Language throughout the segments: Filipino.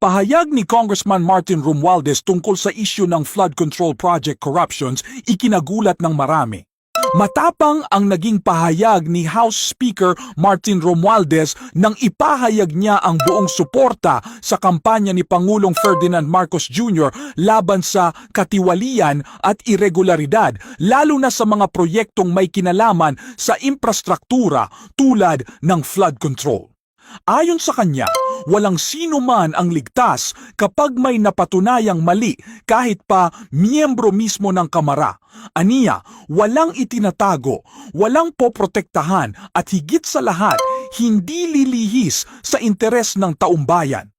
Pahayag ni Congressman Martin Romualdez tungkol sa isyu ng flood control project corruptions ikinagulat ng marami. Matapang ang naging pahayag ni House Speaker Martin Romualdez nang ipahayag niya ang buong suporta sa kampanya ni Pangulong Ferdinand Marcos Jr. laban sa katiwalian at irregularidad lalo na sa mga proyektong may kinalaman sa infrastruktura tulad ng flood control. Ayon sa kanya, walang sino man ang ligtas kapag may napatunayang mali kahit pa miyembro mismo ng kamara. Aniya, walang itinatago, walang poprotektahan at higit sa lahat, hindi lilihis sa interes ng taumbayan.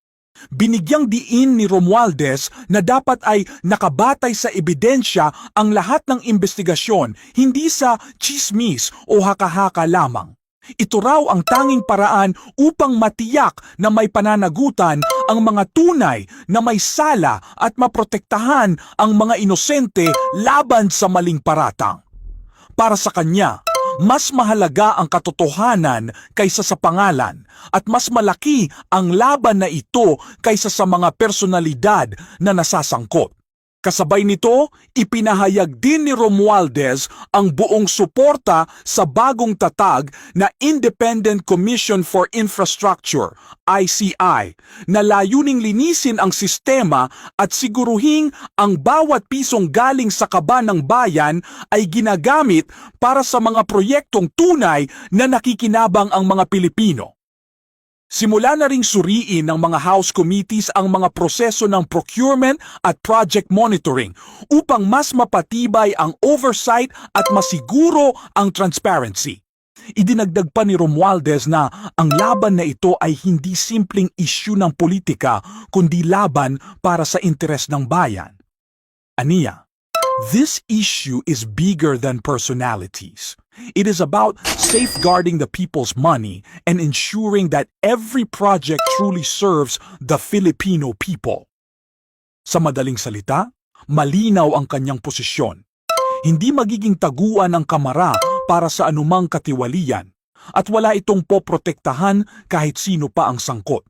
Binigyang diin ni Romualdez na dapat ay nakabatay sa ebidensya ang lahat ng investigasyon, hindi sa chismis o haka-haka lamang. Ito raw ang tanging paraan upang matiyak na may pananagutan ang mga tunay na may sala at maprotektahan ang mga inosente laban sa maling paratang. Para sa kanya, mas mahalaga ang katotohanan kaysa sa pangalan at mas malaki ang laban na ito kaysa sa mga personalidad na nasasangkot. Kasabay nito, ipinahayag din ni Romualdez ang buong suporta sa bagong tatag na Independent Commission for Infrastructure, ICI, na layuning linisin ang sistema at siguruhing ang bawat pisong galing sa kaba ng bayan ay ginagamit para sa mga proyektong tunay na nakikinabang ang mga Pilipino. Simula na ring suriin ng mga House Committees ang mga proseso ng procurement at project monitoring upang mas mapatibay ang oversight at masiguro ang transparency. Idinagdag pa ni Romualdez na ang laban na ito ay hindi simpleng isyu ng politika kundi laban para sa interes ng bayan. Aniya, This issue is bigger than personalities. It is about safeguarding the people's money and ensuring that every project truly serves the Filipino people. Sa madaling salita, malinaw ang kanyang posisyon. Hindi magiging taguan ng kamara para sa anumang katiwalian at wala itong poprotektahan kahit sino pa ang sangkot.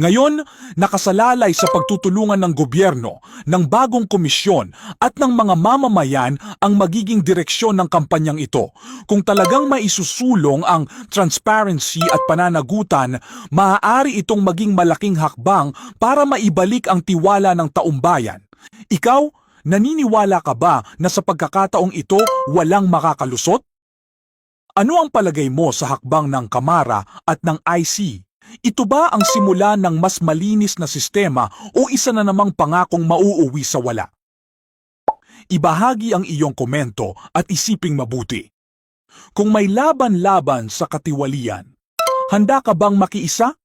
Ngayon, nakasalalay sa pagtutulungan ng gobyerno, ng bagong komisyon at ng mga mamamayan ang magiging direksyon ng kampanyang ito. Kung talagang maisusulong ang transparency at pananagutan, maaari itong maging malaking hakbang para maibalik ang tiwala ng taumbayan. Ikaw, naniniwala ka ba na sa pagkakataong ito walang makakalusot? Ano ang palagay mo sa hakbang ng Kamara at ng IC? Ito ba ang simula ng mas malinis na sistema o isa na namang pangakong mauuwi sa wala? Ibahagi ang iyong komento at isiping mabuti. Kung may laban-laban sa katiwalian, handa ka bang makiisa